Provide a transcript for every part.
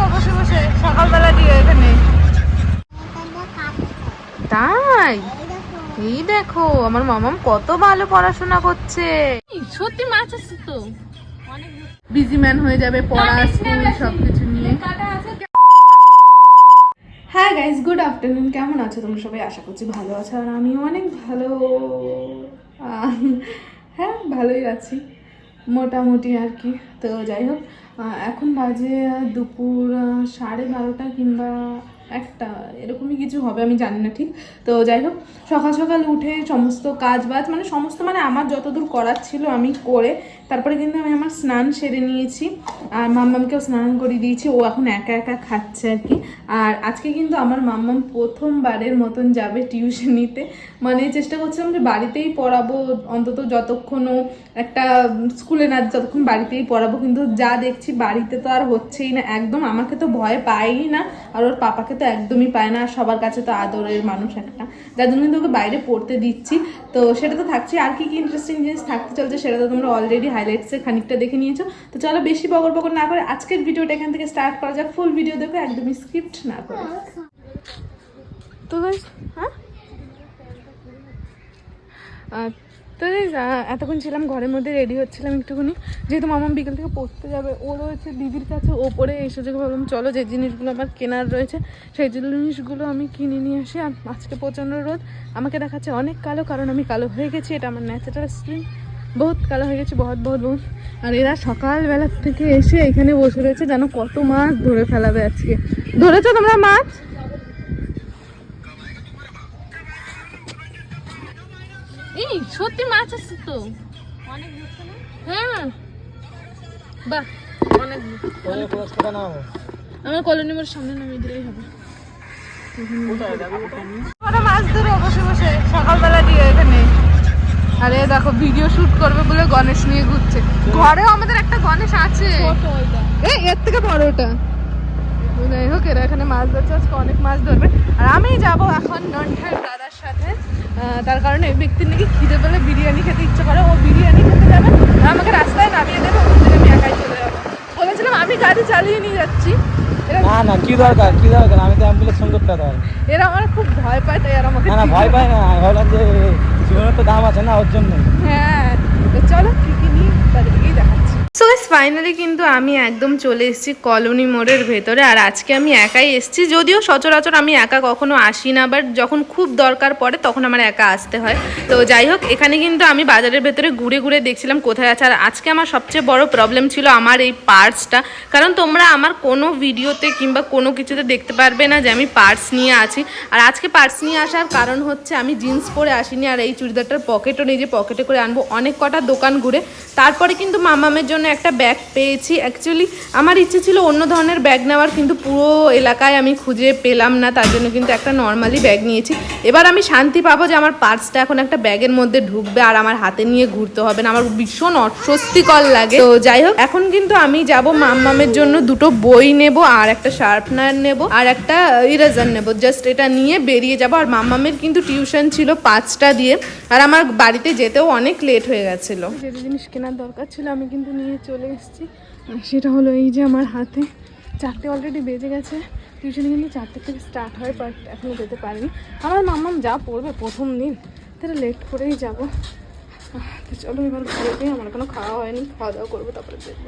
ধরে বসে বসে সকালবেলা দিয়ে এখানে। তাই? এই দেখো আমার মামাম কত ভালো পড়াশোনা করছে। সত্যি মাছ আছে তো। বিজি ম্যান হয়ে যাবে পড়া স্কুল সবকিছু নিয়ে। হ্যাঁ গাইজ গুড আফটারনুন কেমন আছো তোমরা সবাই? আশা করছি ভালো আছো আর আমি অনেক ভালো। হ্যাঁ ভালোই আছি। মোটামুটি আর কি। তো যাই হোক এখন বাজে দুপুর সাড়ে বারোটা কিংবা একটা, এরকমই কিছু হবে, আমি জানি না ঠিক। তো যাই হোক, সকাল সকাল উঠে সমস্ত কাজ বাজ মানে সমস্ত মানে আমার যতদূর করার ছিল আমি করে তারপরে কিন্তু আমি আমার স্নান সেরে নিয়েছি, আর মাম্মামকেও স্নান করিয়ে দিয়েছি, ও এখন একা একা খাচ্ছে আর কি। আর আজকে কিন্তু আমার মাম্মাম প্রথমবারের মতন যাবে টিউশন নিতে। মানে চেষ্টা করছিলাম যে বাড়িতেই পড়াবো, অন্তত যতক্ষণ ও একটা স্কুলে না, যতক্ষণ বাড়িতেই পড়াবো, কিন্তু যা দেখছি বাড়িতে তো আর হচ্ছেই না। একদম আমাকে তো ভয় পায়ই না, আর ওর পাপাকে তো একদমই পায় না, আর সবার কাছে তো আদরের মানুষ একটা। যার জন্য কিন্তু ওকে বাইরে পড়তে দিচ্ছি। তো সেটা তো থাকছে, আর কি কি ইন্টারেস্টিং জিনিস থাকতে চলছে সেটা তো তোমরা অলরেডি হাইলাইটসে খানিকটা দেখে নিয়েছো। তো চলো বেশি বগর বগর না করে আজকের ভিডিওটা এখান থেকে স্টার্ট করা যাক। ফুল ভিডিও দেখো, একদমই স্ক্রিপ্ট না করে। তো হ্যাঁ? তো এতক্ষণ ছিলাম, ঘরের মধ্যে রেডি হচ্ছিলাম একটুখানি। যেহেতু মামাম বিকেল থেকে পড়তে যাবে, ও রয়েছে দিদির কাছে ওপরে এসে থেকে ভাবলাম, চলো যে জিনিসগুলো আমার কেনার রয়েছে, সেই জিনিসগুলো আমি কিনে নিয়ে আসি। আর আজকে প্রচণ্ড রোদ। আমাকে দেখাচ্ছে অনেক কালো, কারণ আমি কালো হয়ে গেছি, এটা আমার ন্যাচারাল স্কিন বহুত কালো হয়ে গেছে বহুত বহুত বহুত। আর এরা সকালবেলা থেকে এসে এখানে বসে রয়েছে যেন কত মাছ ধরে ফেলাবে আজকে। ধরেছো তোমরা মাছ? এই সত্যি মাছ আছে তো। অনেক হ্যাঁ। বাহ অনেক আমার কলোনি মোড় সামনে নামিয়ে দিলেই হবে। ওরা মাছ ধরে বসে বসে সকালবেলা দিয়ে এখানে আরে দেখো ভিডিও শুট করবে বলে গণেশ নিয়ে ঘুরছে। ঘরেও আমাদের একটা গণেশ আছে। এই এর থেকে বড় ওটা। যাই হোক এরা এখানে মাছ ধরছে আজকে অনেক মাছ ধরবে। আর আমি যাব এখন নন্ঠার দাদার সাথে। তার কারণে এই ব্যক্তির নাকি খিদে পেলে বিরিয়ানি খেতে ইচ্ছে করে। ও বিরিয়ানি খেতে যাবে আমাকে রাস্তায় নামিয়ে দেবে ওখান থেকে আমি একাই চলে যাব। বলেছিলাম আমি গাড়ি চালিয়ে নিয়ে যাচ্ছি। এরা না না কি দরকার কি দরকার? আমি তো অ্যাম্বুলেন্স ফোন করতে এরা আমার খুব ভয় পায় তাই আর আমাকে না ভয় পাই না ভাবলাম যে জীবনের তো দাম আছে না, ওর জন্য হ্যাঁ তো চলো, কি কি নিই, তাদেরকেই দেখাচ্ছি। সো ফাইনালি কিন্তু আমি একদম চলে এসেছি কলোনি মোড়ের ভেতরে। আর আজকে আমি একাই এসেছি, যদিও সচরাচর আমি একা কখনো আসি না বাট যখন খুব দরকার পড়ে তখন আমার একা আসতে হয়। তো যাই হোক, এখানে কিন্তু আমি বাজারের ভেতরে ঘুরে ঘুরে দেখছিলাম কোথায় আছে। আর আজকে আমার সবচেয়ে বড় প্রবলেম ছিল আমার এই পার্টসটা কারণ তোমরা আমার কোনো ভিডিওতে কিংবা কোনো কিছুতে দেখতে পারবে না যে আমি পার্টস নিয়ে আছি। আর আজকে পার্টস নিয়ে আসার কারণ হচ্ছে আমি জিন্স পরে আসিনি, আর এই চুড়িদারটার পকেটও নেই যে পকেটে করে আনব। অনেক কটা দোকান ঘুরে। তারপরে কিন্তু মামামের জন্য একটা ব্যাগ পেয়েছি। অ্যাকচুয়ালি আমার ইচ্ছে ছিল অন্য ধরনের ব্যাগ নেওয়ার, কিন্তু পুরো এলাকায় আমি খুঁজে পেলাম না, তার জন্য কিন্তু একটা নর্মালি ব্যাগ নিয়েছি। এবার আমি শান্তি পাবো যে আমার পার্সটা এখন একটা ব্যাগের মধ্যে ঢুকবে আর আমার হাতে নিয়ে ঘুরতে হবে না। আমার ভীষণ অস্বস্তিকর লাগে। তো যাই হোক, এখন কিন্তু আমি যাব মাম্মামের জন্য দুটো বই নেব, আর একটা শার্পনার নেব, আর একটা ইরেজার নেব। জাস্ট এটা নিয়ে বেরিয়ে যাব। আর মাম্মামের কিন্তু টিউশন ছিল পাঁচটা দিয়ে। আর আমার বাড়িতে যেতেও অনেক লেট হয়ে গেছিল। যে জিনিস কেনার দরকার ছিল, আমি কিন্তু নিয়ে চলে এসেছি। সেটা হলো এই যে আমার হাতে। চারটে অলরেডি বেজে গেছে। টিউশনে কিন্তু চারটে থেকে স্টার্ট হয় বাট এখনও যেতে পারিনি। আমার মাম্মাম যা পড়বে প্রথম দিন, তাহলে লেট করেই যাব। তো চলো এবার ঘরে আমার কোনো খাওয়া হয়নি, খাওয়া দাওয়া করব, তারপরে দেখব।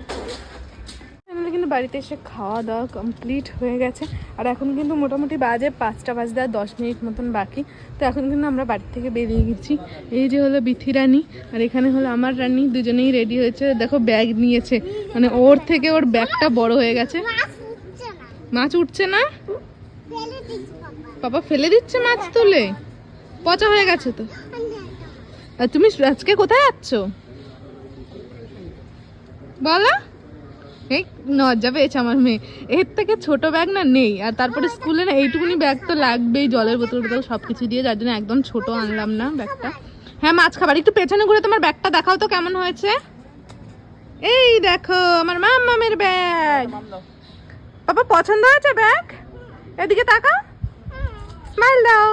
কিন্তু বাড়িতে এসে খাওয়া দাওয়া কমপ্লিট হয়ে গেছে। আর এখন কিন্তু মোটামুটি বাজে পাঁচটা বাজতে আর দশ মিনিট মতন বাকি। তো এখন কিন্তু আমরা বাড়ি থেকে বেরিয়ে গেছি। এই যে হলো বিথি রানী, আর এখানে হলো আমার রানী, দুজনেই রেডি হয়েছে। দেখো ব্যাগ নিয়েছে। মানে ওর থেকে ওর ব্যাগটা বড় হয়ে গেছে। মাছ উঠছে না? বাবা ফেলে দিচ্ছে মাছ তুলে? পচা হয়ে গেছে তো। তুমি আজকে কোথায় যাচ্ছ? বলো। এই লজ্জা পেয়েছে আমার মেয়ে। এর থেকে ছোট ব্যাগ না নেই। আর তারপরে স্কুলে না এইটুকুনি ব্যাগ তো লাগবেই, জলের বোতল বোতল সব কিছু দিয়ে। যার জন্য একদম ছোট আনলাম না ব্যাগটা হ্যাঁ মাছ খাবার। একটু পেছনে ঘুরে তোমার ব্যাগটা দেখাও তো কেমন হয়েছে। এই দেখো, আমার মামের ব্যাগ বাবা পছন্দ হয়েছে ব্যাগ এদিকে তাকাও। স্মাইল দাও।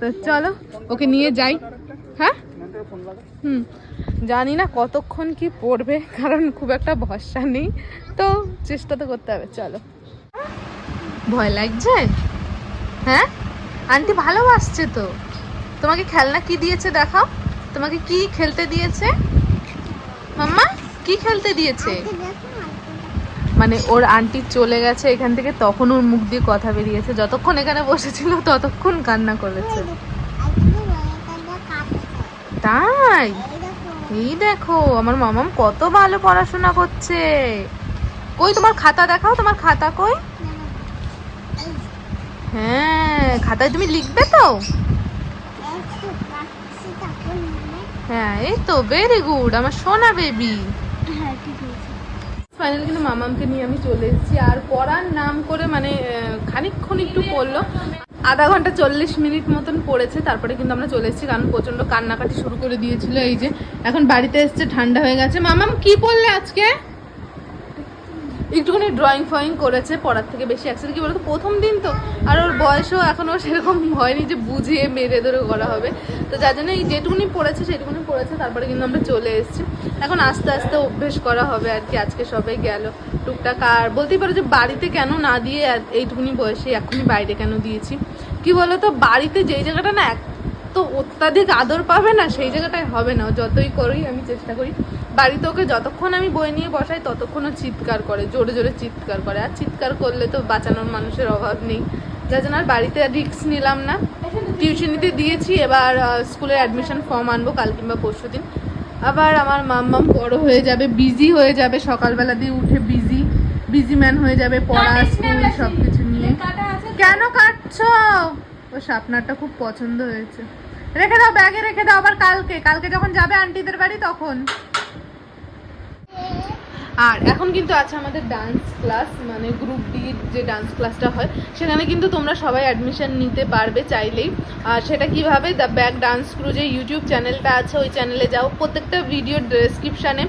তো চলো, ওকে নিয়ে যাই। হ্যাঁ? হুম জানি না কতক্ষণ কি পড়বে কারণ খুব একটা ভরসা নেই। তো চেষ্টা তো করতে হবে চলো। ভয় লাগছে? হ্যাঁ? আন্টি ভালোবাসছে তো। তোমাকে খেলনা কি দিয়েছে দেখাও? তোমাকে কি খেলতে দিয়েছে? মাম্মা কি খেলতে দিয়েছে? মানে ওর আন্টি চলে গেছে এখান থেকে তখন ওর মুখ দিয়ে কথা বেরিয়েছে। যতক্ষণ এখানে বসেছিল ততক্ষণ কান্না করেছে। তাই? এই দেখো আমার মামাম কত ভালো পড়াশোনা করছে। কই তোমার খাতা দেখাও তোমার খাতা কই? হ্যাঁ খাতায় তুমি লিখবে তো? হ্যাঁ এই তো ভেরি গুড আমার সোনা বেবি ফাইনালি কিন্তু মামামকে নিয়ে আমি চলে এসেছি আর পড়ার নাম করে মানে আহ, খানিকক্ষণ একটু পড়ল। আধা ঘণ্টা চল্লিশ মিনিট মতন পড়েছে, তারপরে কিন্তু আমরা চলে এসেছি কারণ প্রচণ্ড কান্নাকাটি শুরু করে দিয়েছিল এই যে। এখন বাড়িতে এসছে, ঠান্ডা হয়ে গেছে। মামাম, কি পড়লে আজকে? একটুখানি ড্রয়িং ফয়িং করেছে পড়ার থেকে বেশি অ্যাকচুয়ালি কি বলতো, প্রথম দিন তো আর ওর বয়সও এখনও সেরকম হয়নি যে বুঝিয়ে মেরে ধরে করা হবে। তো যার জন্য এই যেটুকুনি পড়েছে সেটুকুনি পড়েছে, তারপরে কিন্তু আমরা চলে এসেছি। এখন আস্তে আস্তে অভ্যেস করা হবে আর কি, আজকে সবাই গেল। টুকটাক আর বলতেই পারো যে বাড়িতে কেন না দিয়ে এইটুকুনি বয়সে এখনই বাইরে কেন দিয়েছি? কি বলতো, বাড়িতে যেই জায়গাটা না এক তো অত্যাধিক আদর পাবে না সেই জায়গাটায় হবে না। যতই করি আমি চেষ্টা করি। বাড়িতে ওকে যতক্ষণ আমি বই নিয়ে বসাই ততক্ষণ ও চিৎকার করে জোরে জোরে চিৎকার করে। আর চিৎকার করলে তো বাঁচানোর মানুষের অভাব নেই। যার জন্য আর বাড়িতে রিস্ক নিলাম না। টিউশনিতে দিয়েছি এবার স্কুলের অ্যাডমিশন ফর্ম আনব কাল কিংবা পরশু দিন। আবার আমার মাম্মাম বড় হয়ে যাবে বিজি হয়ে যাবে সকালবেলা দিয়ে উঠে বিজি বিজি ম্যান হয়ে যাবে পড়া স্কুল সব কিছু নিয়ে। কেন কাটছো? ও শার্পনারটা খুব পছন্দ হয়েছে। রেখে দাও, ব্যাগে রেখে দাও আবার কালকে। কালকে যখন যাবে আন্টিদের বাড়ি তখন। আর এখন কিন্তু আছে আমাদের ডান্স ক্লাস মানে গ্রুপ ডির যে ডান্স ক্লাসটা হয়, সেখানে কিন্তু তোমরা সবাই অ্যাডমিশন নিতে পারবে চাইলেই। আর সেটা কীভাবে? দ্য ব্যাক ডান্স ক্রু যে ইউটিউব চ্যানেলটা আছে, ওই চ্যানেলে যাও। প্রত্যেকটা ভিডিও ডেসক্রিপশানে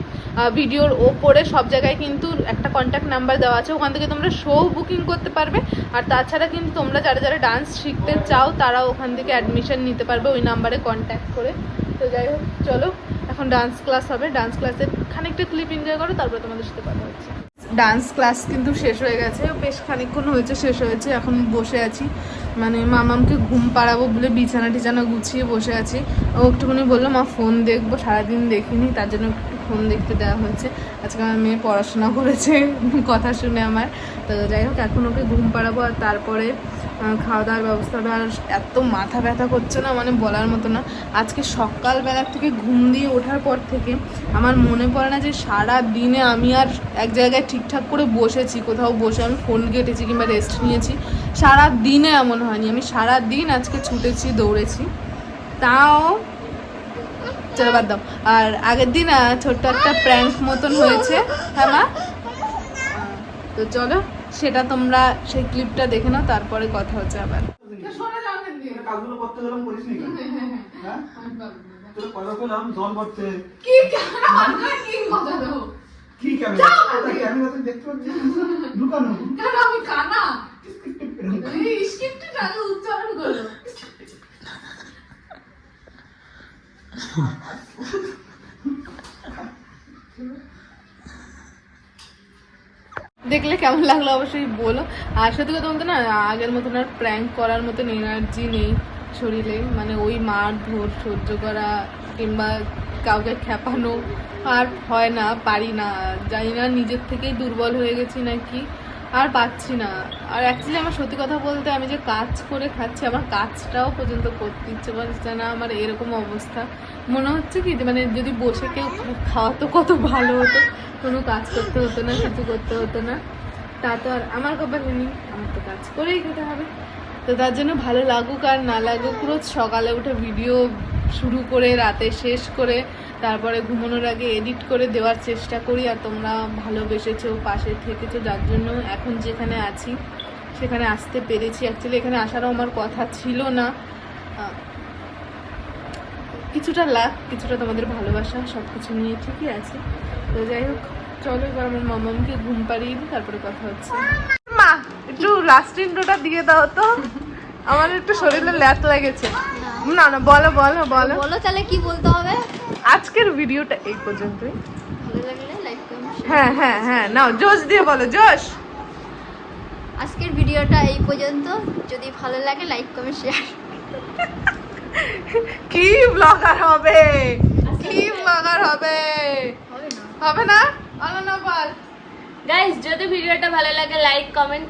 ভিডিওর ওপরে সব জায়গায় কিন্তু একটা কন্ট্যাক্ট নাম্বার দেওয়া আছে। ওখান থেকে তোমরা শো বুকিং করতে পারবে। আর তাছাড়া কিন্তু তোমরা যারা যারা ডান্স শিখতে চাও, তারা ওখান থেকে অ্যাডমিশন নিতে পারবে ওই নাম্বারে কন্ট্যাক্ট করে। তো যাই হোক, চলো, এখন ডান্স ক্লাস হবে। ডান্স ক্লাসে খানিকটা ক্লিপ এনজয় করো, তারপরে তোমাদের সাথে কথা হচ্ছে। ডান্স ক্লাস কিন্তু শেষ হয়ে গেছে। বেশ খানিকক্ষণ হয়েছে, শেষ হয়েছে। এখন বসে আছি। মানে মামামকে ঘুম পাড়াবো বলে বিছানা টিছানা গুছিয়ে বসে আছি। ও একটুখানি বলল, মা ফোন দেখব, সারাদিন দেখিনি, তার জন্য একটু ফোন দেখতে দেওয়া হয়েছে। আজকে আমার মেয়ে পড়াশোনা করেছে, কথা শুনে আমার। তো যাই হোক, এখন ওকে ঘুম পাড়াবো আর তারপরে খাওয়া দাওয়ার ব্যবস্থা হবে। আর এত মাথা ব্যথা করছে না মানে বলার মতো না। আজকে সকালবেলা থেকে ঘুম দিয়ে ওঠার পর থেকে আমার মনে পড়ে না যে সারা দিনে আমি আর এক জায়গায় ঠিকঠাক করে বসেছি। কোথাও বসে আমি ফোন কেটেছি কিংবা রেস্ট নিয়েছি। সারা দিনে এমন হয়নি। আমি সারা দিন আজকে ছুটেছি, দৌড়েছি। তাও চলো বাদ দাও। আর আগের দিন ছোট্ট একটা প্র্যাঙ্ক মতন হয়েছে। হ্যাঁ মা? তো চলো সেটা তোমরা সেই ক্লিপটা দেখে নাও তারপরে কথা হচ্ছে আবার। কেন? হ্যাঁ? তোর কথা পেলাম জল করতে কি ক্যামেরা ওটা ক্যামেরা তুই দেখতে পাচ্ছিস লুকানো দেখলে কেমন লাগল অবশ্যই বলো। আর সত্যি কথা বলতে না, আগের মতন আর প্র্যাঙ্ক করার মতন এনার্জি নেই শরীরে। মানে ওই মার ধর সহ্য করা কিংবা কাউকে খেপানো আর হয় না, পারি না। জানি না নিজের থেকেই দুর্বল হয়ে গেছি নাকি। আর পাচ্ছি না। আর অ্যাকচুয়ালি আমার সত্যি কথা বলতে আমি যে কাজ করে খাচ্ছি, আমার কাজটাও পর্যন্ত করতে ইচ্ছে করছে না, আমার এরকম অবস্থা। মনে হচ্ছে কি মানে যদি বসে কেউ খাওয়াতো কত ভালো হতো, কোনো কাজ করতে হতো না, কিছু করতে হতো না। তা তো আর আমার কপালে নেই, আমার তো কাজ করেই খেতে হবে। তো তার জন্য ভালো লাগুক আর না লাগুক, রোজ সকালে উঠে ভিডিও শুরু করে, রাতে শেষ করে তারপরে ঘুমানোর আগে এডিট করে দেওয়ার চেষ্টা করি আর তোমরা ভালোবেসেছো পাশে থেকেছো যার জন্য এখন যেখানে আছি সেখানে আসতে পেরেছি। অ্যাকচুয়ালি এখানে আসারও আমার কথা ছিল না। কিছুটা লাভ কিছুটা তোমাদের ভালোবাসা সব কিছু নিয়ে ঠিকই আছে। তো যাই হোক চলো এবার আমার মামামকে ঘুম পাড়িয়ে দিই তারপরে কথা হচ্ছে। মা একটু লাস্ট ইন্ট্রোটা দিয়ে দাও তো। আমার একটু শরীরে ল্যাত লেগেছে। না না বলো বলো বলো। বলো তাহলে কি বলতে হবে? আজকের ভিডিওটা এই পর্যন্তই। ভালো লাগলে লাইক করুন হ্যাঁ হ্যাঁ হ্যাঁ নাও জোশ দিয়ে বলো জোশ। আজকের ভিডিওটা এই পর্যন্ত। যদি ভালো লাগে লাইক কমেন্ট শেয়ার কি ব্লগার হবে? কি ব্লগার হবে? হবে না। হবে না? বল। গাইস যদি ভিডিওটা ভালো লাগে লাইক কমেন্ট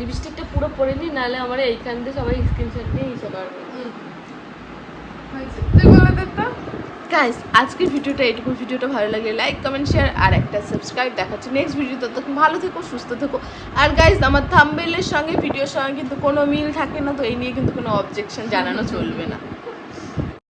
লিপস্টিকটা পুরো পরে নি নাহলে আমার এইখান থেকে সবাই স্ক্রিনশট নিয়ে হিসেবে পারবে হয়েছে। তুই বলে দে তো গাইস আজকের ভিডিওটা, এইটুকু ভিডিওটা ভালো লাগে লাইক কমেন্ট শেয়ার আর একটা সাবস্ক্রাইব দেখাচ্ছি। নেক্সট ভিডিও ততক্ষণ ভালো থেকো, সুস্থ থেকো। আর গাইস আমার থাম্বেলের সঙ্গে ভিডিওর সঙ্গে কিন্তু কোনো মিল থাকে না, তো এই নিয়ে কিন্তু কোনো অবজেকশন জানানো চলবে না।